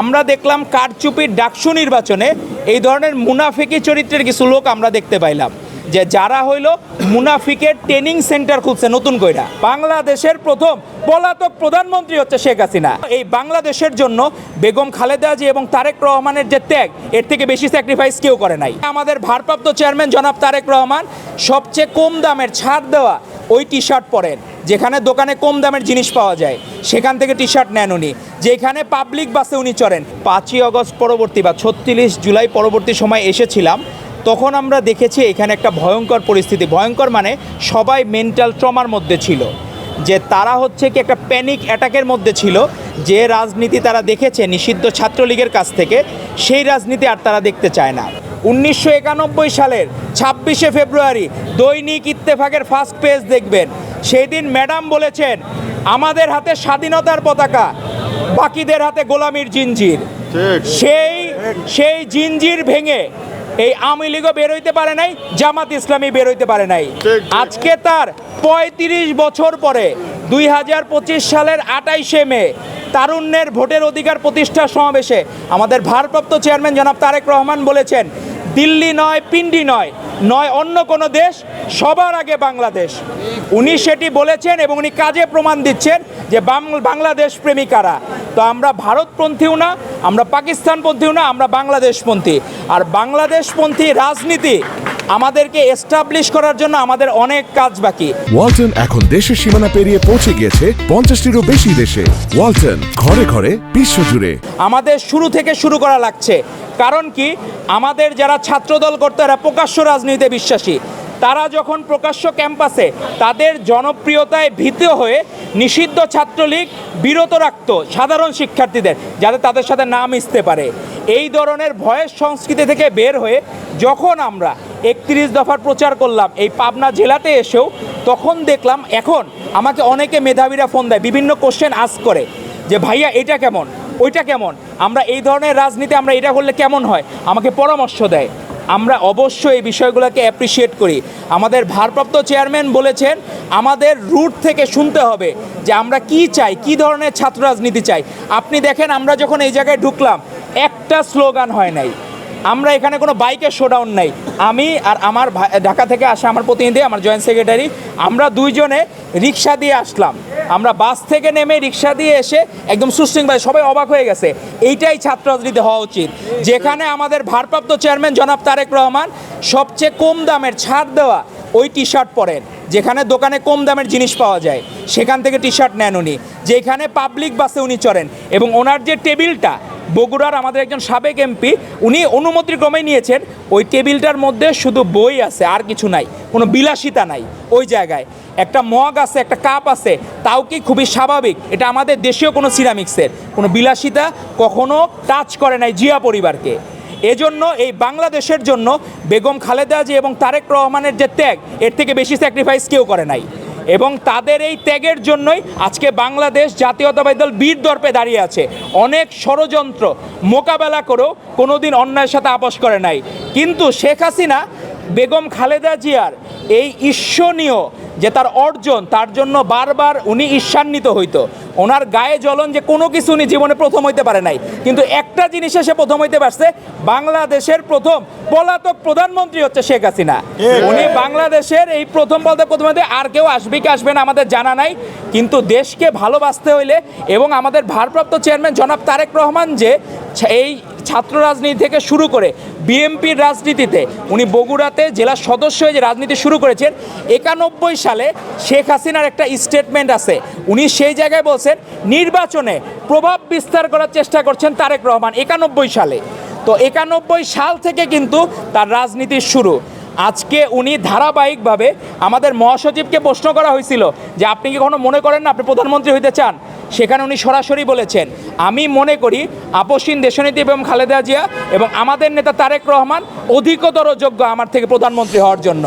আমরা দেখলাম কারচুপির ডাকসু নির্বাচনে এই ধরনের মুনাফিকি চরিত্রের কিছু লোক আমরা দেখতে পাইলাম। যে যারা হইল মুনাফিকের ট্রেনিং সেন্টার খুলছে নতুন কইরা। বাংলাদেশের প্রথম পলাতক প্রধানমন্ত্রী হচ্ছে শেখ হাসিনা। এই বাংলাদেশের জন্য বেগম খালেদা জি এবং তারেক রহমানের যে ত্যাগ, এর থেকে বেশি স্যাক্রিফাইস কেউ করে নাই। আমাদের ভারপ্রাপ্ত চেয়ারম্যান জনাব তারেক রহমান, সবচেয়ে কম দামের ছাড় দেওয়া ওই টি শার্ট পরেন, যেখানে দোকানে কম দামের জিনিস পাওয়া যায়। সেখান থেকে টি শার্ট নেন উনি, যেখানে পাবলিক বাসে উনি চড়েন। পাঁচই অগস্ট পরবর্তী বা ছত্রিশ জুলাই পরবর্তী সময় এসেছিলাম, তখন আমরা দেখেছি এখানে একটা ভয়ঙ্কর পরিস্থিতি। ভয়ঙ্কর মানে সবাই মেন্টাল ট্রমার মধ্যে ছিল। যে তারা হচ্ছে কি একটা প্যানিক অ্যাটাকের মধ্যে ছিল। যে রাজনীতি তারা দেখেছে নিষিদ্ধ ছাত্রলীগের কাছ থেকে, সেই রাজনীতি আর তারা দেখতে চায় না। উনিশশো একানব্বই সালের ছাব্বিশে ফেব্রুয়ারি দৈনিক ইত্তেফাকের ফার্স্ট পেজ দেখবেন। সেই দিন ম্যাডাম বলেছেন আমাদের হাতে স্বাধীনতার পতাকা বাকিদের হাতে গোলামির জিঞ্জির সেই সেই জিঞ্জির ভেঙে এই আওয়ামী লীগও বেরোইতে পারে নাই জামাত ইসলামী বেরোইতে পারে নাই। আজকে তার পঁয়ত্রিশ বছর পরে দুই হাজার পঁচিশ সালের আটাইশে মে তারুণ্যের ভোটের অধিকার প্রতিষ্ঠা সমাবেশে আমাদের ভারপ্রাপ্ত চেয়ারম্যান জনাব তারেক রহমান বলেছেন দিল্লি নয় পিন্ডি নয় নয় অন্য কোনো দেশ সবার আগে বাংলাদেশ। উনি সেটি বলেছেন এবং উনি কাজে প্রমাণ দিচ্ছেন যে বাংলাদেশ প্রেমিকারা তো আমরা ভারতপন্থীও না আমরা পাকিস্তানপন্থীও না আমরা বাংলাদেশপন্থী। আর বাংলাদেশপন্থী রাজনীতি আমাদেরকে এস্টাবলিশ করার জন্য আমাদের অনেক কাজ বাকি। ওয়ালটন এখন দেশের সীমানা পেরিয়ে পৌঁছে গিয়েছে পঞ্চাশটিরও বেশি দেশে। ওয়ালটন ঘরে ঘরে বিশ্বজুড়ে। আমাদের শুরু থেকে শুরু করা লাগছে। কারণ কি? আমাদের যারা ছাত্রদল করতে, এরা প্রকাশ্য রাজনীতিতে বিশ্বাসী। তারা যখন প্রকাশ্য ক্যাম্পাসে তাদের জনপ্রিয়তায় ভীত হয়ে নিষিদ্ধ ছাত্রলীগ বিরত রাখত সাধারণ শিক্ষার্থীদের, যাতে তাদের সাথে না মিশতে পারে। এই ধরনের ভয়ের সংস্কৃতি থেকে বের হয়ে যখন আমরা একত্রিশ দফার প্রচার করলাম, এই পাবনা জেলাতে এসেও তখন দেখলাম, এখন আমাকে অনেকে মেধাবীরা ফোন দেয়, বিভিন্ন কোশ্চেন আস করে যে, ভাইয়া, এটা কেমন? ওইটা কেমন? আমরা এই ধরনের রাজনীতি, আমরা এটা করলে কেমন হয়? আমাকে পরামর্শ দেয়। আমরা অবশ্যই এই বিষয়গুলোকে অ্যাপ্রিসিয়েট করি। আমাদের ভারপ্রাপ্ত চেয়ারম্যান বলেছেন, আমাদের রুট থেকে শুনতে হবে যে আমরা কি চাই, কি ধরনের ছাত্র রাজনীতি চাই। আপনি দেখেন, আমরা যখন এই জায়গায় ঢুকলাম, একটা স্লোগান হয় নাই। আমরা এখানে কোনো বাইকের শোডাউন নাই। আমি আর আমার ঢাকা থেকে আসা আমার প্রতিনিধি, আমার জয়েন্ট সেক্রেটারি আমরা দুইজনে রিক্সা দিয়ে আসলাম। আমরা বাস থেকে নেমে রিক্সা দিয়ে এসে একদম সুশৃঙ্খল সবাই অবাক হয়ে গেছে। এইটাই ছাত্র রাজনীতি হওয়া উচিত। যেখানে আমাদের ভারপ্রাপ্ত চেয়ারম্যান জনাব তারেক রহমান সবচেয়ে কম দামের ছাড় দেওয়া ওই টি শার্ট পরেন, যেখানে দোকানে কম দামের জিনিস পাওয়া যায়। সেখান থেকে টি শার্ট নেন উনি। যেখানে পাবলিক বাসে উনি চড়েন এবং ওনার যে টেবিলটা বগুড়ার আমাদের একজন সাবেক এমপি, উনি অনুমতি ক্রমে নিয়েছেন, ওই টেবিলটার মধ্যে শুধু বই আছে, আর কিছু নাই, কোনো বিলাসিতা নাই ওই জায়গায়। একটা মগ আছে, একটা কাপ আছে, তাও কি খুবই স্বাভাবিক, এটা আমাদের দেশীয় কোনো সিরামিক্সের, কোনো বিলাসিতা কখনো টাচ করে নাই জিয়া পরিবারকে। এজন্য এই বাংলাদেশের জন্য বেগম খালেদা জি এবং তারেক রহমানের যে ত্যাগ, এর থেকে বেশি স্যাক্রিফাইস কেউ করে নাই। এবং তাদের এই ত্যাগের জন্যই আজকে বাংলাদেশ জাতীয়তাবাদী দল বীর দর্পে দাঁড়িয়ে আছে। অনেক ষড়যন্ত্র মোকাবেলা করেও কোনোদিন অন্যায়ের সাথে আপোষ করে নাই। কিন্তু শেখ হাসিনা, বেগম খালেদা জিয়ার এই ঈর্ষণীয় যে তার অর্জন তার জন্য বারবার উনি ঈর্ষান্বিত হইতো। ওনার গায়ে জ্বলন যে কোনো কিছু উনি জীবনে প্রথম হইতে পারে নাই। কিন্তু একটা জিনিসে সে প্রথম হইতে পারছে বাংলাদেশের প্রথম পলাতক প্রধানমন্ত্রী হচ্ছে শেখ হাসিনা। উনি বাংলাদেশের এই প্রথম পলাতক প্রধানমন্ত্রী আর কেউ আসবে কি আসবে না আমাদের জানা নাই। কিন্তু দেশকে ভালোবাসতে হইলে এবং আমাদের ভারপ্রাপ্ত চেয়ারম্যান জনাব তারেক রহমান যে এই ছাত্র রাজনীতি থেকে শুরু করে বিএনপির রাজনীতিতে, উনি বগুড়াতে জেলা সদস্য হয়ে যে রাজনীতি শুরু করেছেন, একানব্বই সালে শেখ হাসিনার একটা স্টেটমেন্ট আছে। উনি সেই জায়গায় বলছেন, নির্বাচনে প্রভাব বিস্তার করার চেষ্টা করছেন তারেক রহমান, একানব্বই সালে। তো একানব্বই সাল থেকে কিন্তু তার রাজনীতির শুরু। আজকে উনি ধারাবাহিকভাবে আমাদের মহাসচিবকে প্রশ্ন করা হয়েছিল যে, আপনি কি কখনো মনে করেন না আপনি প্রধানমন্ত্রী হইতে চান? সেখানে উনি সরাসরি বলেছেন, আমি মনে করি আপসীন দেশনীতি এবং খালেদা জিয়া এবং আমাদের নেতা তারেক রহমান অধিকতর যোগ্য আমার থেকে প্রধানমন্ত্রী হওয়ার জন্য।